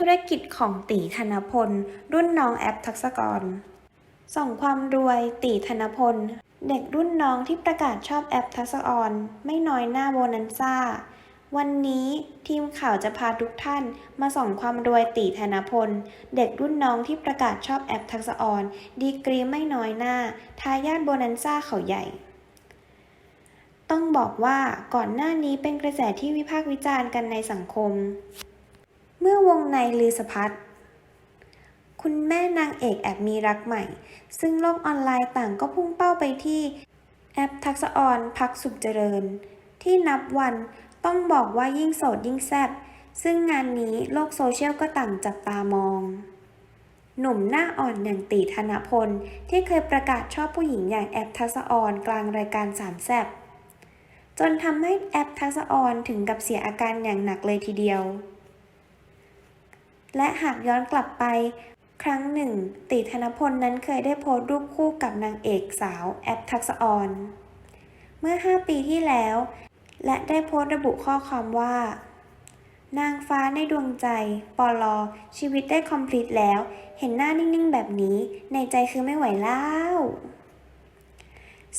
ธุรกิจของตีธนพล รุ่นน้องแอปทักษกร ส่องความรวยตีธนพล เด็กรุ่นน้องที่ประกาศชอบแอปทักษกร ไม่น้อยหน้าโบนันซ่า วันนี้ทีมข่าวจะพาทุกท่านมาส่องความรวยตีธนพล เด็กรุ่นน้องที่ประกาศชอบแอปทักษออน ดีกรีไม่น้อยหน้า ทายาทโบนันซ่าเขาใหญ่ต้องบอกว่าก่อนหน้านี้เป็นกระแสที่วิพากษ์วิจารณ์กันในสังคม มื่อวงในลือสะพัดคุณแม่นางเอกแอบมีรักใหม่ ซึ่งโลกออนไลน์ต่างก็พุ่งเป้าไปที่แอปทักษออนพักสุขเจริญ ที่นับวันต้องบอกว่ายิ่งโสดยิ่งแซ่บซึ่งงานนี้โลกโซเชียลก็ต่างจับตามอง หนุ่มหน้าอ่อนอย่างตีธนพล ที่เคยประกาศชอบผู้หญิงอย่างแอปทักษออนกลางรายการสามแซบจนทำให้แอปทักษออนถึงกับเสียอาการอย่างหนักเลยทีเดียว และหากย้อนกลับไป ครั้งหนึ่งตีธนพลนั้นเคยได้โพสต์รูปคู่กับนางเอกสาวแอปทักษออน เมื่อ 5 ปีที่แล้ว และได้โพสต์ระบุข้อความว่า นางฟ้าในดวงใจ ปอลอ ชีวิตได้คอมพลีทแล้ว เห็นหน้านิ่งๆ แบบนี้ ในใจคือไม่ไหวแล้ว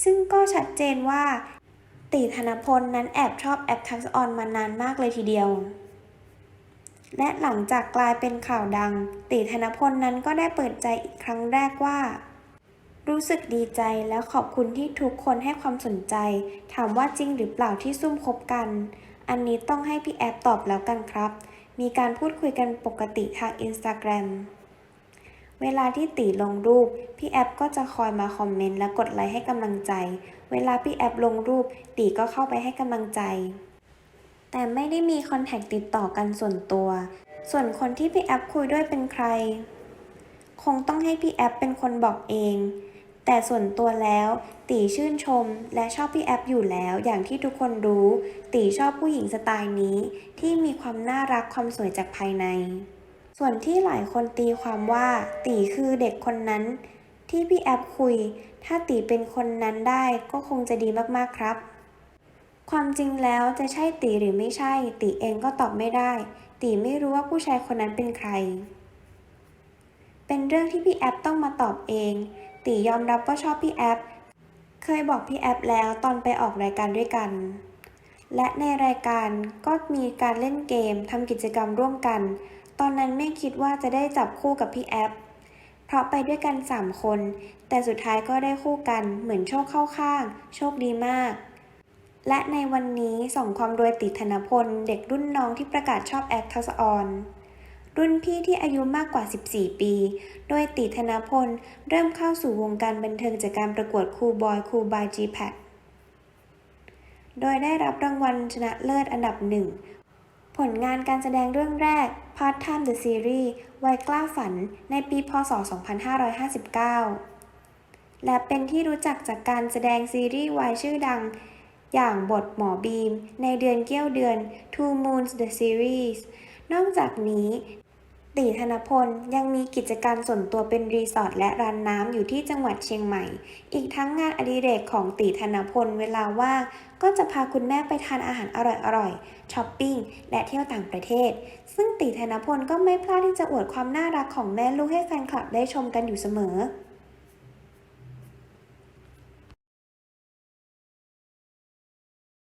ซึ่งก็ชัดเจนว่าตีธนพลนั้นแอบชอบแอปทักษออนมานานมากเลยทีเดียว และหลังจากกลายเป็นข่าวดัง ตีธนพลนั้นก็ได้เปิดใจอีกครั้งแรกว่า รู้สึกดีใจและขอบคุณที่ทุกคนให้ความสนใจ ถามว่าจริงหรือเปล่าที่ซุ่มคบกัน อันนี้ต้องให้พี่แอปตอบแล้วกันครับ มีการพูดคุยกันปกติทางอินสตาแกรมเวลาที่ตีลงรูป พี่แอปก็จะคอยมาคอมเมนต์และกดไลค์ให้กำลังใจ เวลาพี่แอปลงรูป ตีก็เข้าไปให้กำลังใจ แต่ไม่ได้มีคอนแทคติดต่อกันส่วนตัว ส่วนคนที่พี่แอปคุยด้วยเป็นใคร คงต้องให้พี่แอปเป็นคนบอกเอง แต่ส่วนตัวแล้ว ตีชื่นชมและชอบพี่แอปอยู่แล้วอย่างที่ทุกคนรู้ ตีชอบผู้หญิงสไตล์นี้ ที่มีความน่ารักความสวยจากภายใน ส่วนที่หลายคนตีความว่า ตีคือเด็กคนนั้น ที่พี่แอปคุย ถ้าตีเป็นคนนั้นได้ก็คงจะดีมากๆครับ ความจริงแล้วจะใช่ตีหรือไม่ใช่ ตีเองก็ตอบไม่ได้ ตีไม่รู้ว่าผู้ชายคนนั้นเป็นใคร เป็นเรื่องที่พี่แอปต้องมาตอบเอง ตียอมรับว่าชอบพี่แอป เคยบอกพี่แอปแล้วตอนไปออกรายการด้วยกัน และในรายการก็มีการเล่นเกมทำกิจกรรมร่วมกัน ตอนนั้นไม่คิดว่าจะได้จับคู่กับพี่แอป เพราะไปด้วยกัน 3 คน แต่สุดท้ายก็ได้คู่กันเหมือนโชคเข้าข้าง โชคดีมาก และในวันนี้ส่งความรวยติดธนพล เด็กรุ่นน้องที่ประกาศชอบแอคทักษออนรุ่นพี่ที่อายุมากกว่า 14 ปี โดยติธนพล เริ่มเข้าสู่วงการบันเทิงจากการประกวดคูบอยคูบายจีแพดโดยได้รับรางวัลชนะเลิศอันดับหนึ่ง ผลงานการแสดงเรื่องแรก Part Time the Series วัยกล้าฝันในปี พศ 2559 และเป็นที่รู้จักจากการแสดงซีรีส์วายชื่อดัง อย่างบทหมอบีม ในเดือนเกี้ยวเดือน Two Moons the Series นอกจากนี้ตีธนพลยังมีกิจการส่วนตัวเป็นรีสอร์ทและร้านน้ำอยู่ที่จังหวัดเชียงใหม่ อีกทั้งงานอดิเรกของตีธนพลเวลาว่างก็จะพาคุณแม่ไปทานอาหารอร่อยๆช้อปปิ้ง และเที่ยวต่างประเทศ ซึ่งตีธนพลก็ไม่พลาดที่จะอวดความน่ารักของแม่ลูกให้แฟนคลับได้ชมกันอยู่เสมอ